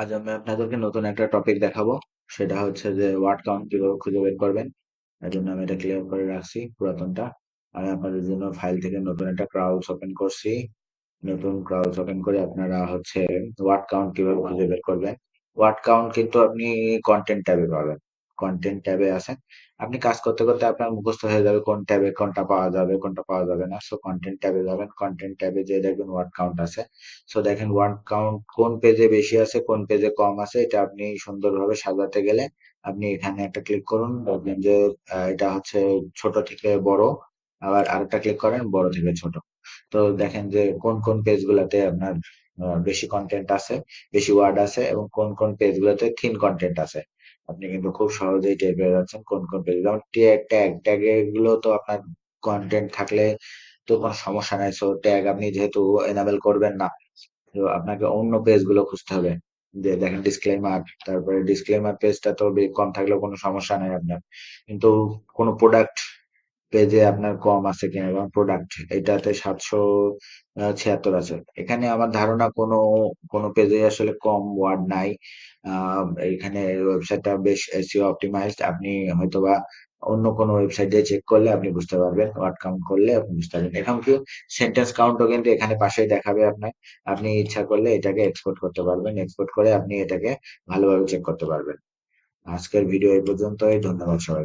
আজ আমি আপনাদেরকে নতুন একটা টপিক দেখাবো। সেটা হচ্ছে যে ওয়ার্ড কাউন্ট কীভাবে খুঁজে বের করবেন। এর জন্য আমি এটা ক্লিয়ার করে রাখছি পুরাতনটা। আমি আপনাদের জন্য ফাইল থেকে নতুন একটা ক্রাউচ ওপেন করছি। নতুন ক্রাউচ ওপেন করে আপনারা হচ্ছে ওয়ার্ড কাউন্ট কীভাবে খুঁজে বের করবেন। ওয়ার্ড কাউন্ট কিন্তু আপনি কন্টেন্ট ট্যাবে পাবেন। কন্টেন্ট ট্যাবে আছে আপনি কাজ করতে করতে আপনার মুখস্থ হয়ে যাবে কোন ট্যাবে কোনটা পাওয়া যাবে, কোনটা পাওয়া যাবে না। সো কন্টেন্ট ট্যাবে যাবেন। কন্টেন্ট ট্যাবে যে দেখবেন ওয়ার্ড কাউন্ট আছে। সো দেখেন ওয়ার্ড কাউন্ট কোন পেজে বেশি আছে, কোন পেজে কম আছে, এটা আপনি সুন্দরভাবে সাজাতে গেলে আপনি এখানে একটা ক্লিক করুন। দেখবেন যে এটা হচ্ছে ছোট থেকে বড়, আবার আরেকটা ক্লিক করেন, বড় থেকে ছোট। তো দেখেন যে, কোন কোন পেজ গুলাতে আপনার বেশি কন্টেন্ট আছে, বেশি ওয়ার্ড আছে, এবং কোন কোন পেজ গুলাতে থিন কন্টেন্ট আছে। আপনি কিন্তু খুব সহজেই টের পেয়ে যাচ্ছেন কোন কোন পেজ যেমন ট্যাগ ট্যাগ এগুলো তো আপনার কন্টেন্ট থাকলে তো কোনো সমস্যা নাই। সো ট্যাগ আপনি যেহেতু এনাবেল করবেন না, তো আপনাকে অন্য পেজগুলো খুঁজতে হবে। যে দেখেন ডিসক্লেমার তারপরে ডিসক্লেমার পেজটা তো কম থাকলেও কোনো সমস্যা নাই আপনার। কিন্তু কোনো প্রোডাক্ট পেজে আপনার কম আছে কিনা এবং প্রোডাক্ট এটাতে সাতশো ছিয়াত্তর আছে। এখানে আমার ধারণা কোনো কোনো পেজে আসলে কম ওয়ার্ড নাই। এখানে ওয়েবসাইটটা বেশ এসিও অপটিমাইজড আপনি হয়তোবা অন্য কোনো ওয়েবসাইটে চেক করলে আপনি বুঝতে পারবেন ওয়ার্ড কাউন্ট করলে আপনি বুঝতে পারবেন। এখন কি সেন্টেন্স কাউন্টও কিন্তু এখানে পাশেই দেখাবে আপনার। আপনি ইচ্ছা করলে এটাকে এক্সপোর্ট করতে পারবেন। এক্সপোর্ট করে আপনি এটাকে ভালোভাবে চেক করতে পারবেন। আজকের ভিডিও এই পর্যন্তই। ধন্যবাদ সবাই